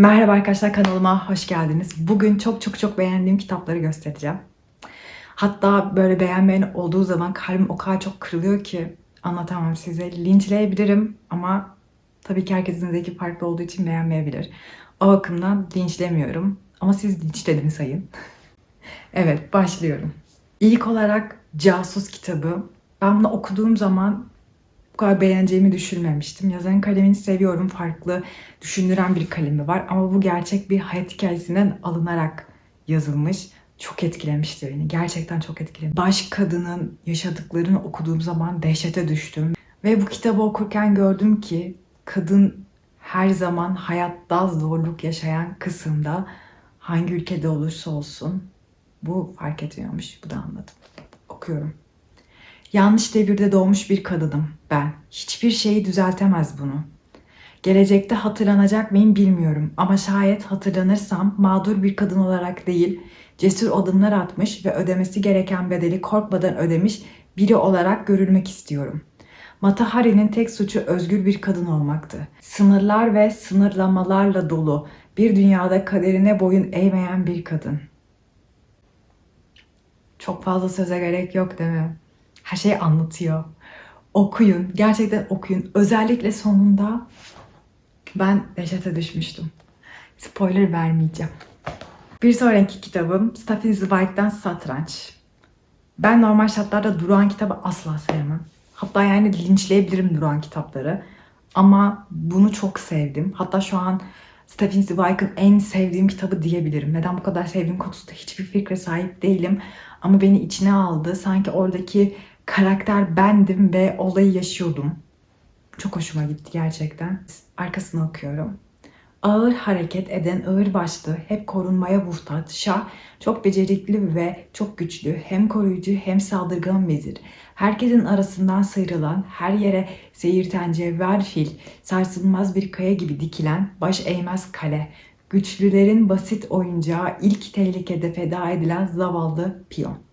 Merhaba arkadaşlar kanalıma hoş geldiniz. Bugün çok çok çok beğendiğim kitapları göstereceğim. Hatta böyle beğenmeyen olduğu zaman kalbim o kadar çok kırılıyor ki anlatamam size. Linçleyebilirim ama tabii ki herkesin zevki farklı olduğu için beğenmeyebilir. O bakımdan linçlemiyorum ama siz linçledim sayın. evet başlıyorum. İlk olarak Casus kitabı. Ben bunu okuduğum zaman kadar beğeneceğimi düşünmemiştim. Yazarın kalemini seviyorum. Farklı, düşündüren bir kalemi var. Ama bu gerçek bir hayat hikayesinden alınarak yazılmış. Çok etkilemişti beni. Gerçekten çok etkilemiş. Baş kadının yaşadıklarını okuduğum zaman dehşete düştüm. Ve bu kitabı okurken gördüm ki kadın her zaman hayatta zorluk yaşayan kısımda hangi ülkede olursa olsun bu fark etmiyormuş. Bu da anladım. Okuyorum. Yanlış devirde doğmuş bir kadınım ben. Hiçbir şeyi düzeltemez bunu. Gelecekte hatırlanacak mıyım bilmiyorum ama şayet hatırlanırsam mağdur bir kadın olarak değil, cesur adımlar atmış ve ödemesi gereken bedeli korkmadan ödemiş biri olarak görülmek istiyorum. Mata Hari'nin tek suçu özgür bir kadın olmaktı. Sınırlar ve sınırlamalarla dolu bir dünyada kaderine boyun eğmeyen bir kadın. Çok fazla söze gerek yok değil mi? Her şeyi anlatıyor. Okuyun, gerçekten okuyun. Özellikle sonunda ben dehşete düşmüştüm. Spoiler vermeyeceğim. Bir sonraki kitabım Stephen Zweig'den Satranç. Ben normal şartlarda Duran kitabı asla sevmem. Hatta yani linçleyebilirim Duran kitapları. Ama bunu çok sevdim. Hatta şu an Stephen Zweig'ın en sevdiğim kitabı diyebilirim. Neden bu kadar sevdiğim konusunda hiçbir fikre sahip değilim. Ama beni içine aldı. Sanki oradaki karakter bendim ve olayı yaşıyordum. Çok hoşuma gitti gerçekten. Arkasını okuyorum. Ağır hareket eden ağır başlı, hep korunmaya muhtaç, şah, çok becerikli ve çok güçlü, hem koruyucu hem saldırgan vezir. Herkesin arasından sıyrılan, her yere seyirten cevher fil, sarsılmaz bir kaya gibi dikilen, baş eğmez kale, güçlülerin basit oyuncağı ilk tehlikede feda edilen zavallı piyon.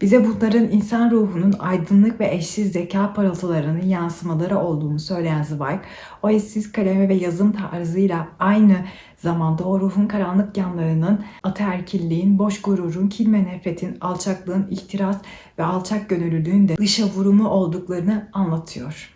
Bize bunların insan ruhunun aydınlık ve eşsiz zeka parıltılarının yansımaları olduğunu söyleyen Zweig, o eşsiz kalemi ve yazım tarzıyla aynı zamanda o ruhun karanlık yanlarının, ataerkilliğin, boş gururun, kin ve nefretin, alçaklığın, ihtiras ve alçak gönüllülüğün de dışa vurumu olduklarını anlatıyor.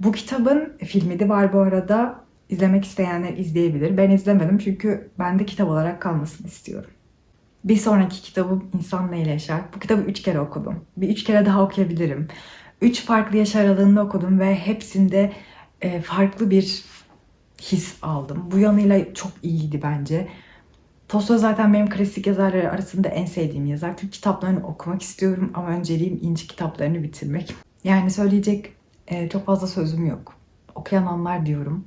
Bu kitabın filmi de var bu arada. İzlemek isteyenler izleyebilir. Ben izlemedim çünkü ben de kitap olarak kalmasını istiyorum. Bir sonraki kitabım İnsan Neyle Yaşar. Bu kitabı üç kere okudum. Bir üç kere daha okuyabilirim. Üç farklı yaş aralığında okudum ve hepsinde e, farklı bir his aldım. Bu yanıyla çok iyiydi bence. Tolstoy zaten benim klasik yazarları arasında en sevdiğim yazar. Türk kitaplarını okumak istiyorum ama önceliğim inci kitaplarını bitirmek. Yani söyleyecek e, çok fazla sözüm yok. Okuyan anlar diyorum.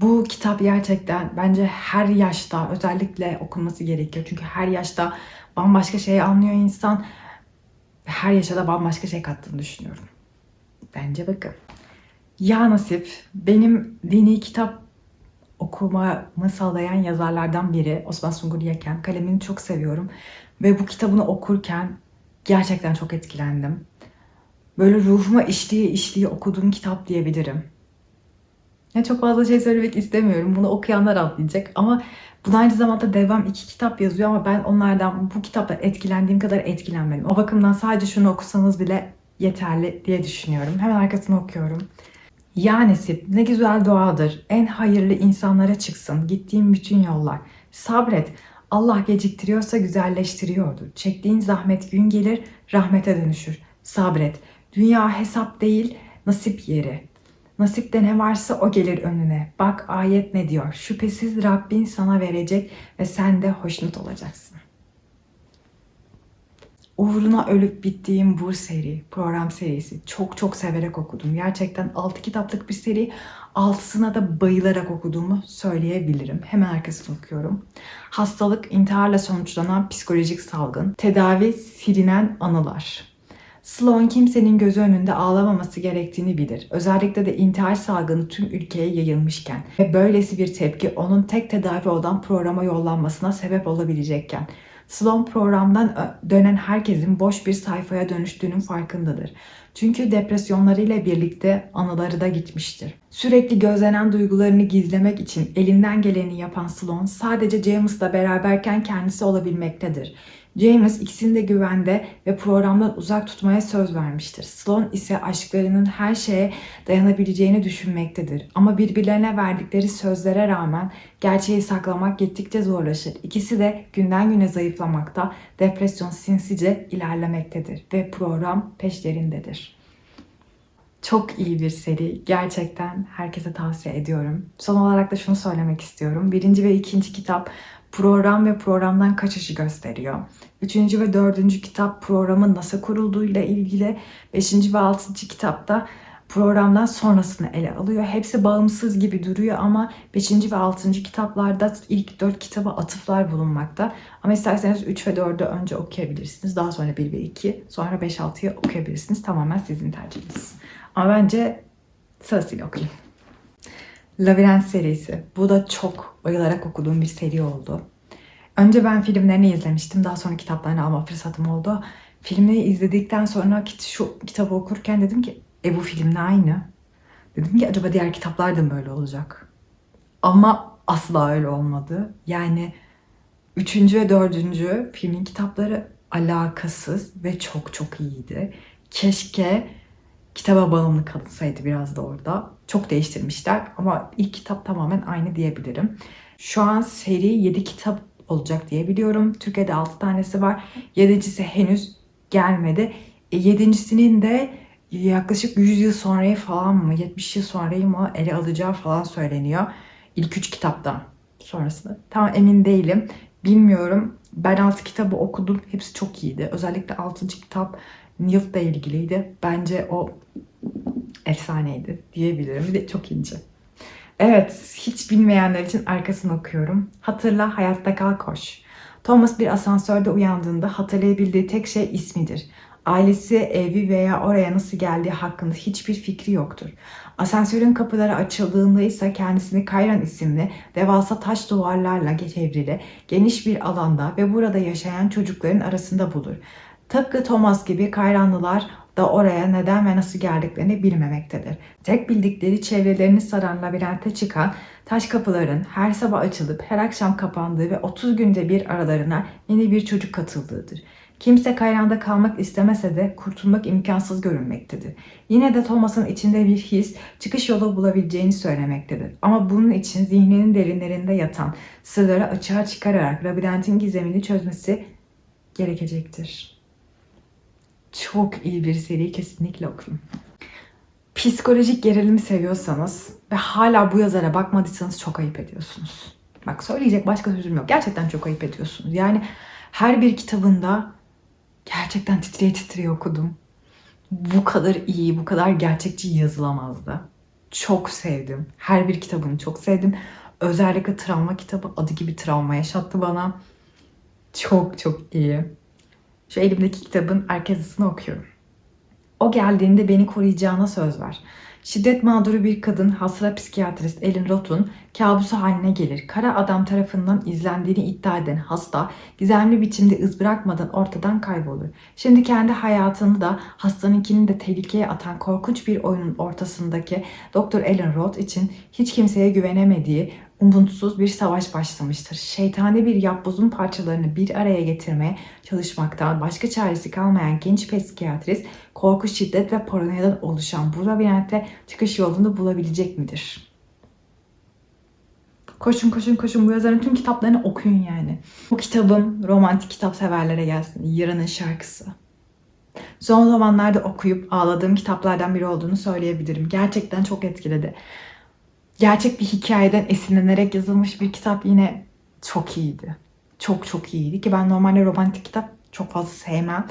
Bu kitap gerçekten bence her yaşta özellikle okunması gerekiyor. Çünkü her yaşta bambaşka şey anlıyor insan. Her yaşa da bambaşka şey kattığını düşünüyorum. Bence bakın. Ya Nasip benim dini kitap okumamı sağlayan yazarlardan biri Osman Sungur Yeken. Kalemini çok seviyorum. Ve bu kitabını okurken gerçekten çok etkilendim. Böyle ruhuma işliği işliği okuduğum kitap diyebilirim. Ya çok fazla şey söylemek istemiyorum. Bunu okuyanlar anlayacak. Ama bu aynı zamanda devam iki kitap yazıyor ama ben onlardan bu kitapla etkilendiğim kadar etkilenmedim. O bakımdan sadece şunu okusanız bile yeterli diye düşünüyorum. Hemen arkasını okuyorum. Ya Nesip ne güzel duadır. En hayırlı insanlara çıksın. Gittiğim bütün yollar. Sabret. Allah geciktiriyorsa güzelleştiriyordur. Çektiğin zahmet gün gelir, rahmete dönüşür. Sabret. Dünya hesap değil, nasip yeri. Nasipte ne varsa o gelir önüne. Bak ayet ne diyor? Şüphesiz Rabbin sana verecek ve sen de hoşnut olacaksın. Uğruna ölüp bittiğim bu seri, program serisi çok çok severek okudum. Gerçekten 6 kitaplık bir seri. Altısına da bayılarak okuduğumu söyleyebilirim. Hemen arkasını okuyorum. Hastalık, intiharla sonuçlanan psikolojik salgın, tedavi, silinen anılar. Sloan kimsenin gözü önünde ağlamaması gerektiğini bilir. Özellikle de intihar salgını tüm ülkeye yayılmışken ve böylesi bir tepki onun tek tedavi olan programa yollanmasına sebep olabilecekken. Sloan programdan dönen herkesin boş bir sayfaya dönüştüğünün farkındadır. Çünkü depresyonlarıyla birlikte anıları da gitmiştir. Sürekli gözlenen duygularını gizlemek için elinden geleni yapan Sloan sadece James'la beraberken kendisi olabilmektedir. James ikisini de güvende ve programdan uzak tutmaya söz vermiştir. Sloan ise aşklarının her şeye dayanabileceğini düşünmektedir. Ama birbirlerine verdikleri sözlere rağmen gerçeği saklamak gittikçe zorlaşır. İkisi de günden güne zayıflamakta, depresyon sinsice ilerlemektedir ve program peşlerindedir. Çok iyi bir seri. Gerçekten herkese tavsiye ediyorum. Son olarak da şunu söylemek istiyorum. Birinci ve ikinci kitap program ve programdan kaçışı gösteriyor. Üçüncü ve dördüncü kitap programın nasıl kurulduğuyla ilgili. Beşinci ve altıncı kitapta programdan sonrasını ele alıyor. Hepsi bağımsız gibi duruyor ama 5. ve 6. kitaplarda ilk 4 kitaba atıflar bulunmakta. Ama isterseniz 3 ve 4'ü önce okuyabilirsiniz. Daha sonra 1 ve 2, sonra 5-6'yı okuyabilirsiniz. Tamamen sizin tercihiniz. Ama bence sırasıyla okuyun. Labirent serisi. Bu da çok bayılarak okuduğum bir seri oldu. Önce ben filmlerini izlemiştim. Daha sonra kitaplarını alma fırsatım oldu. Filmleri izledikten sonra şu kitabı okurken dedim ki e bu filmle aynı. Dedim ki acaba diğer kitaplar da mı böyle olacak? Ama asla öyle olmadı. Yani üçüncü ve dördüncü filmin kitapları alakasız ve çok çok iyiydi. Keşke kitaba bağımlı kalınsaydı biraz da orada. Çok değiştirmişler ama ilk kitap tamamen aynı diyebilirim. Şu an seri 7 kitap olacak diye biliyorum. Türkiye'de 6 tanesi var. Yedincisi henüz gelmedi. E, yedincisinin de yaklaşık 100 yıl sonrayı falan mı 70 yıl sonrayı mı ele alacağı falan söyleniyor. İlk 3 kitaptan sonrasında. Tam emin değilim. Bilmiyorum. Ben 6 kitabı okudum. Hepsi çok iyiydi. Özellikle 6. kitap Newt'la ilgiliydi. Bence o efsaneydi diyebilirim. Bir de çok ince. Evet, hiç bilmeyenler için arkasını okuyorum. Hatırla, hayatta kal, koş. Thomas bir asansörde uyandığında hatırlayabildiği tek şey ismidir. Ailesi, evi veya oraya nasıl geldiği hakkında hiçbir fikri yoktur. Asansörün kapıları açıldığında ise kendisini Kayran isimli devasa taş duvarlarla çevrili geniş bir alanda ve burada yaşayan çocukların arasında bulur. Tıpkı Thomas gibi Kayranlılar da oraya neden ve nasıl geldiklerini bilmemektedir. Tek bildikleri çevrelerini saran labirente çıkan taş kapıların her sabah açılıp her akşam kapandığı ve 30 günde bir aralarına yeni bir çocuk katıldığıdır. Kimse kayranda kalmak istemese de kurtulmak imkansız görünmektedir. Yine de Thomas'ın içinde bir his çıkış yolu bulabileceğini söylemektedir. Ama bunun için zihninin derinlerinde yatan sırları açığa çıkararak labirentin gizemini çözmesi gerekecektir. Çok iyi bir seri kesinlikle okuyun. Psikolojik gerilimi seviyorsanız ve hala bu yazara bakmadıysanız çok ayıp ediyorsunuz. Bak söyleyecek başka sözüm yok. Gerçekten çok ayıp ediyorsunuz. Yani her bir kitabında gerçekten titreye titreye okudum. Bu kadar iyi, bu kadar gerçekçi yazılamazdı. Çok sevdim. Her bir kitabını çok sevdim. Özellikle travma kitabı adı gibi travma yaşattı bana. Çok çok iyi. Şu elimdeki kitabın arka yazısını okuyorum. O geldiğinde beni koruyacağına söz ver. Şiddet mağduru bir kadın hasta psikiyatrist Ellen Roth'un kabusu haline gelir. Kara adam tarafından izlendiğini iddia eden hasta gizemli biçimde iz bırakmadan ortadan kaybolur. Şimdi kendi hayatını da hastanınkini de tehlikeye atan korkunç bir oyunun ortasındaki Dr. Ellen Roth için hiç kimseye güvenemediği umutsuz bir savaş başlamıştır. Şeytani bir yapbozun parçalarını bir araya getirmeye çalışmaktan başka çaresi kalmayan genç psikiyatrist korku, şiddet ve paranoyadan oluşan bu labirentte çıkış yolunu bulabilecek midir? Koşun koşun koşun bu yazarın tüm kitaplarını okuyun yani. Bu kitabım romantik kitap severlere gelsin. Yarının şarkısı. Son zamanlarda okuyup ağladığım kitaplardan biri olduğunu söyleyebilirim. Gerçekten çok etkiledi gerçek bir hikayeden esinlenerek yazılmış bir kitap yine çok iyiydi. Çok çok iyiydi ki ben normalde romantik kitap çok fazla sevmem.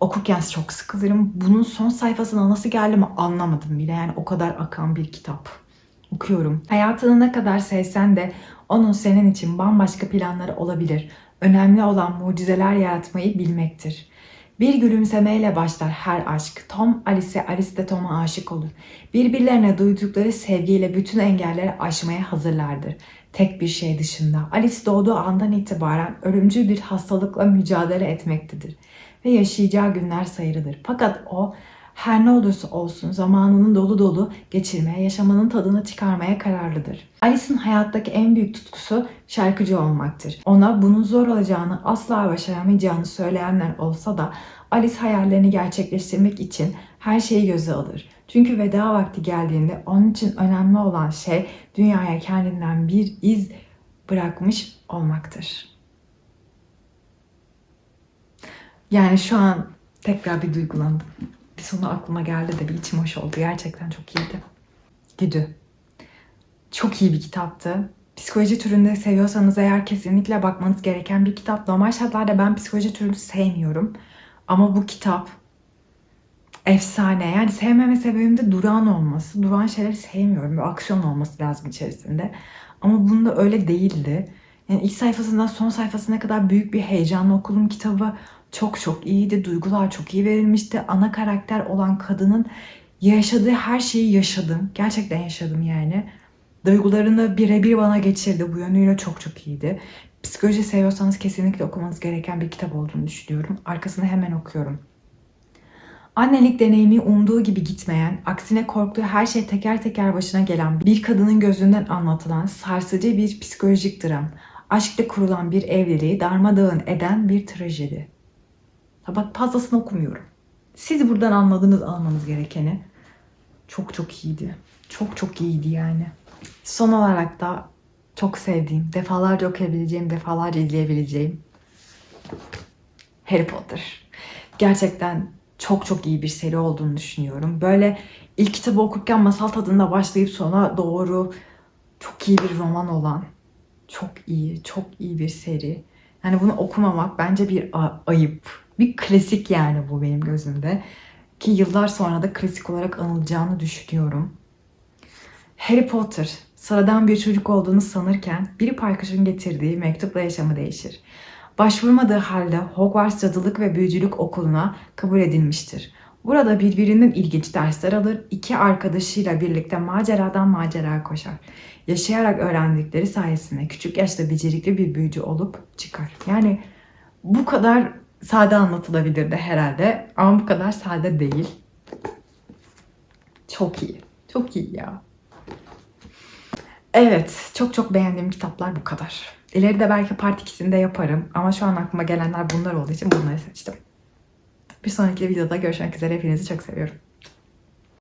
Okurken çok sıkılırım. Bunun son sayfasına nasıl geldiğimi anlamadım bile. Yani o kadar akan bir kitap. Okuyorum. Hayatını ne kadar sevsen de onun senin için bambaşka planları olabilir. Önemli olan mucizeler yaratmayı bilmektir. Bir gülümsemeyle başlar her aşk. Tom Alice, Alice de Tom'a aşık olur. Birbirlerine duydukları sevgiyle bütün engelleri aşmaya hazırlardır. tek bir şey dışında. Alice doğduğu andan itibaren ölümcül bir hastalıkla mücadele etmektedir ve yaşayacağı günler sayılıdır. Fakat o her ne olursa olsun zamanının dolu dolu geçirmeye, yaşamanın tadını çıkarmaya kararlıdır. Alice'in hayattaki en büyük tutkusu şarkıcı olmaktır. Ona bunun zor olacağını, asla başaramayacağını söyleyenler olsa da Alice hayallerini gerçekleştirmek için her şeyi göze alır. Çünkü veda vakti geldiğinde onun için önemli olan şey dünyaya kendinden bir iz bırakmış olmaktır. Yani şu an tekrar bir duygulandım. Bir sonu aklıma geldi de bir içim hoş oldu. Gerçekten çok iyiydi. Güdü. Çok iyi bir kitaptı. Psikoloji türünde seviyorsanız eğer kesinlikle bakmanız gereken bir kitap. Normal şartlarda ben psikoloji türünü sevmiyorum. Ama bu kitap efsane. Yani sevmeme sebebim de durağan olması. Durağan şeyleri sevmiyorum. Bir aksiyon olması lazım içerisinde. Ama bunda öyle değildi. Yani ilk sayfasından son sayfasına kadar büyük bir heyecanla okuduğum kitabı çok çok iyiydi. Duygular çok iyi verilmişti. Ana karakter olan kadının yaşadığı her şeyi yaşadım. Gerçekten yaşadım yani. Duygularını birebir bana geçirdi. Bu yönüyle çok çok iyiydi. Psikoloji seviyorsanız kesinlikle okumanız gereken bir kitap olduğunu düşünüyorum. Arkasını hemen okuyorum. Annelik deneyimi umduğu gibi gitmeyen, aksine korktuğu her şey teker teker başına gelen bir kadının gözünden anlatılan sarsıcı bir psikolojik dram. Aşkta kurulan bir evliliği darmadağın eden bir trajedi. Ha bak fazlasını okumuyorum. Siz buradan anladınız almanız gerekeni. Çok çok iyiydi. Çok çok iyiydi yani. Son olarak da çok sevdiğim, defalarca okuyabileceğim, defalarca izleyebileceğim Harry Potter. Gerçekten çok çok iyi bir seri olduğunu düşünüyorum. Böyle ilk kitabı okurken masal tadında başlayıp sona doğru çok iyi bir roman olan, çok iyi, çok iyi bir seri. Yani bunu okumamak bence bir ayıp. Bir klasik yani bu benim gözümde. Ki yıllar sonra da klasik olarak anılacağını düşünüyorum. Harry Potter sıradan bir çocuk olduğunu sanırken bir parkışın getirdiği mektupla yaşamı değişir. Başvurmadığı halde Hogwarts Cadılık ve Büyücülük Okulu'na kabul edilmiştir. Burada birbirinden ilginç dersler alır, iki arkadaşıyla birlikte maceradan maceraya koşar. Yaşayarak öğrendikleri sayesinde küçük yaşta becerikli bir büyücü olup çıkar. Yani bu kadar sade anlatılabilirdi herhalde ama bu kadar sade değil. Çok iyi. Çok iyi ya. Evet, çok çok beğendiğim kitaplar bu kadar. İleride belki part 2'sini de yaparım ama şu an aklıma gelenler bunlar olduğu için bunları seçtim. Bir sonraki videoda görüşmek üzere. Hepinizi çok seviyorum.